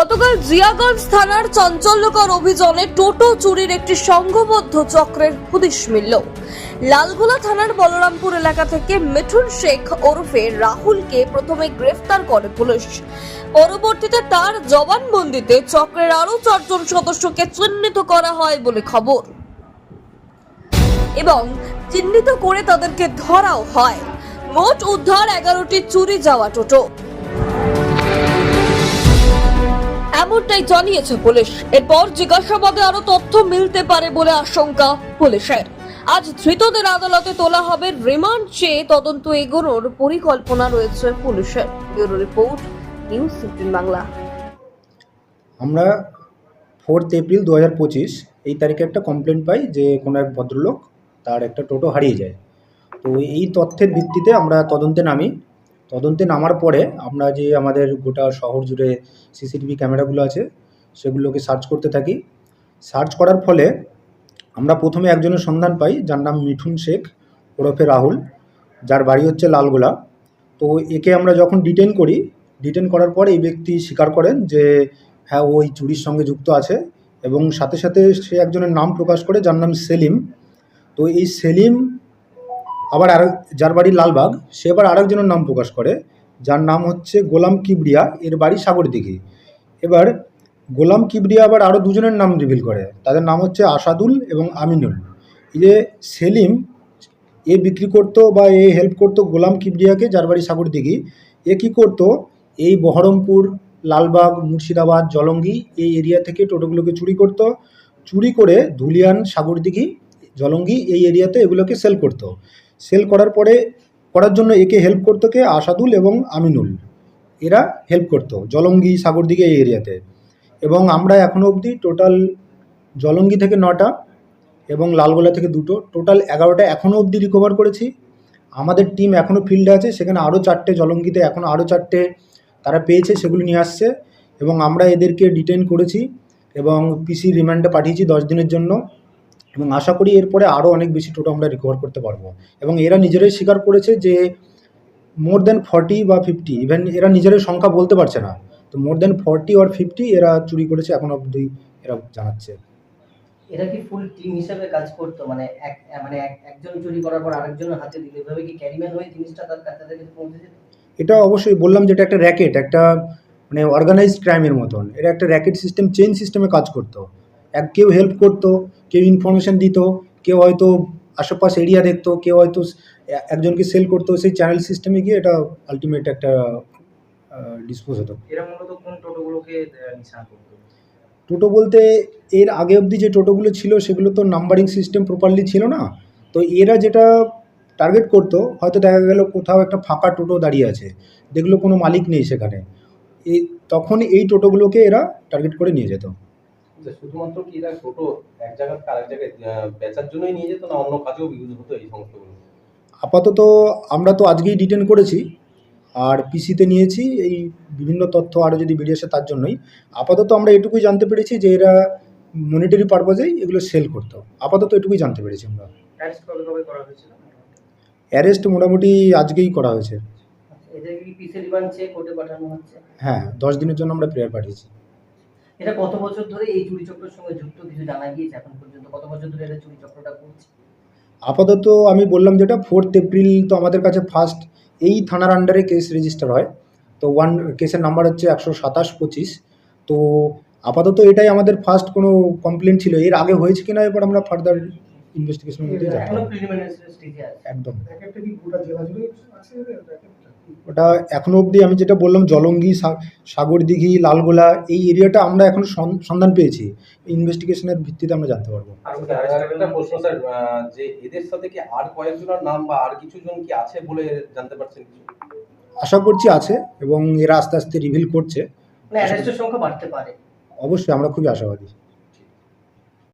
গতকাল জিয়াগঞ্জ থানার চাঞ্চল্যকর অভিযানে টোটো চুরির একটি সংঘবদ্ধ চক্রের হদিশ মিলল। লালগোলা থানার বলরামপুর এলাকা থেকে মিঠুন শেখ ওরফে রাহুলকে প্রথমে গ্রেফতার করে পুলিশ। পরবর্তীতে তার জবানবন্দিতে চক্রের আরও চারজন সদস্যকে চিহ্নিত করা হয় বলে খবর। এবং চিহ্নিত করে তাদেরকে ধরাও হয়। মোট উদ্ধার এগারোটি চুরি যাওয়া টোটো। এমনটাই জানিয়েছে পুলিশ। এরপর জিজ্ঞাসাবাদে আরও তথ্য মিলতে পারে বলে আশঙ্কা পুলিশের। আজ ধৃতদের আদালতে তোলা হবে রিমান্ড চেয়ে তদন্ত এগোনোর পরিকল্পনা রয়েছে পুলিশের। Bureau report, news sixteen Bangla. আমরা ফোর্থ এপ্রিল দু হাজার পঁচিশ, এই তারিখে একটা কমপ্লেন পাই যে কোনো এক ভদ্রলোক তার একটা টোটো হারিয়ে যায়। তো এই তথ্যের ভিত্তিতে আমরা তদন্তে নামি। তদন্তে নামার পরে আমরা যে আমাদের গোটা শহর জুড়ে সিসিটিভি ক্যামেরাগুলো আছে, সেগুলোকে সার্চ করতে থাকি। সার্চ করার ফলে আমরা প্রথমে একজনের সন্ধান পাই, যার নাম মিঠুন শেখ, ওরফে রাহুল, যার বাড়ি হচ্ছে লালগোলা। তো একে আমরা যখন ডিটেন করি ডিটেন করার পর এই ব্যক্তি স্বীকার করেন যে হ্যাঁ ও এই চুরির সঙ্গে যুক্ত আছে এবং সাথে সাথে সে একজনের নাম প্রকাশ করে, যার নাম সেলিম। তো এই সেলিম আবার আর যার বাড়ি লালবাগ, সে আবার আরেকজনের নাম প্রকাশ করে, যার নাম হচ্ছে গোলাম কিবরিয়া, এর বাড়ি সাগরদিঘি। এবার গোলাম কিবরিয়া আবার আরও দুজনের নাম রিভিল করে, তাদের নাম হচ্ছে আসাদুল এবং আমিনুল। এই যে সেলিম, এ বিক্রি করতো বা এ হেল্প করতো গোলাম কিবরিয়াকে, যার বাড়ি সাগরদিঘি। এ কী করতো? এই বহরমপুর, লালবাগ, মুর্শিদাবাদ, জলঙ্গি এই এরিয়া থেকে টোটোগুলোকে চুরি করতো। চুরি করে ধুলিয়ান, সাগরদিঘি, জলঙ্গি এই এরিয়াতে এগুলোকে সেল করতো। সেল করার পরে করার জন্য একে হেল্প করতো কে? আসাদুল এবং আমিনুল। এরা হেল্প করতো, জলঙ্গি, সাগরদিঘি এই এরিয়াতে এবং আমরা এখনও অবধি টোটাল জলঙ্গি থেকে নটা এবং লালগোলা থেকে দুটো। টোটাল এগারোটা এখনও অবধি রিকভার করেছি। আমাদের টিম এখনও ফিল্ডে আছে, সেখানে আরও চারটে জলঙ্গিতে এখনও আরও চারটে তারা পেয়েছে, সেগুলো নিয়ে আসছে। এবং আমরা এদেরকে ডিটেন করেছি এবং পিসি রিমান্ডে পাঠিয়েছি দশ দিনের জন্য। এবং আশা করি এরপরে আরও অনেক বেশি টোটো আমরা রিকভার করতে পারব। এবং এরা নিজেরাই স্বীকার করেছে যে মোর দেন ফর্টি বা ফিফটি ইভেন এরা নিজেরাই সংখ্যা বলতে পারছে না। তো more than forty or fifty এরা চুরি করেছে এখন অবধি এরা জানাচ্ছে। এরা কি ফুল টিম হিসেবে কাজ করতো? মানে এক মানে একজন চুরি করার পর আরেকজনের হাতে দিত এভাবে কি ক্যারিম্যান হয়ে জিনিসটা তার কাছে কাছে পৌঁছে যেত এটা অবশ্যই বললাম যেটা একটা র্যাকেট একটা মানে অর্গানাইজড ক্রাইমের মতন। এটা একটা র্যাকেট সিস্টেম চেইন সিস্টেমে কাজ করতো। এক কেউ হেল্প করতো কেউ ইনফরমেশন দিত কেউ হয়তো আশেপাশ এরিয়া দেখতো কেউ হয়তো একজনকে সেল করতো সেই চ্যানেল সিস্টেমে গিয়ে এটা আলটিমেট একটা ডিসপোজ হতো। এরা মূলত কোন টোটোগুলোকে আহ, নিশানা করতো? টোটো বলতে এর আগে অবধি যে টোটোগুলো ছিল সেগুলো তো নাম্বারিং সিস্টেম প্রপারলি ছিল না। তো এরা যেটা টার্গেট করতো হয়তো দেখা গেল কোথাও একটা ফাঁকা টোটো দাঁড়িয়ে আছে দেখল কোনো মালিক নেই সেখানে। এই তখন এই টোটোগুলোকে এরা টার্গেট করে নিয়ে যেত। যে শুধুমাত্র কি এরা টোটো এক জায়গা থেকে আরেক জায়গায় বেচার জন্যই নিয়ে যেত না অন্য কাজেও ইউজ হতো এই সমস্তগুলো। আপাতত আমরা তো আজকেই ডিটেন করেছি আর পিসিতে নিয়েছি এই বিভিন্ন তথ্য আরও যদি বেরিয়ে আসে তার জন্যই। আপাতত আমরা এটুকুই জানতে পেরেছি যে এরা মনিটারি পারপাজেই এগুলো সেল করতো। আপাতত এটুকুই জানতে পেরেছি আমরা। অ্যারেস্ট মোটামুটি আজকেই করা হয়েছে। হচ্ছে? হ্যাঁ দশ দিনের জন্য আমরা প্রেয়ার পাঠিয়েছি। এটা কত বছর ধরে এই চুরি চক্রের সঙ্গে যুক্ত? কিছু জানা গিয়েছে এখন পর্যন্ত? কত বছর ধরে এটা চুরি চক্রটা করছে? আপাতত আমি বললাম যেটা ফোর্থ এপ্রিল তো আমাদের কাছে ফার্স্ট এই থানার আন্ডারে কেস রেজিস্টার হয়। তো ওয়ান কেসের নাম্বার হচ্ছে একশো সাতাশ পঁচিশ। তো আপাতত এটাই আমাদের ফার্স্ট কোনো কমপ্লেন ছিল। এর আগে হয়েছে কিনা এবার আমরা ফার্দার ইনভেস্টিগেশনের মধ্যে যাব এখনও প্রিলিমিনারি স্টেজে আছে। একদম। ওটা এখনও অবধি আমি যেটা বললাম জলঙ্গি সাগরদিঘি লালগোলা এই এরিয়াটা আমরা এখন সন্ধান পেয়েছি। ইনভেস্টিগেশনের ভিত্তিতে আমরা জানতে পারব। আর একটা প্রশ্ন স্যার যে এদের সাথে কি আর কয়েকজনের নাম বা আর কিছু জন কি আছে বলে জানতে পারছেন কিছু? আশা করছি আছে এবং এরা আস্তে আস্তে রিভিল করছে। মানে সংখ্যা বাড়তে পারে। অবশ্যই আমরা খুবই আশাবাদী।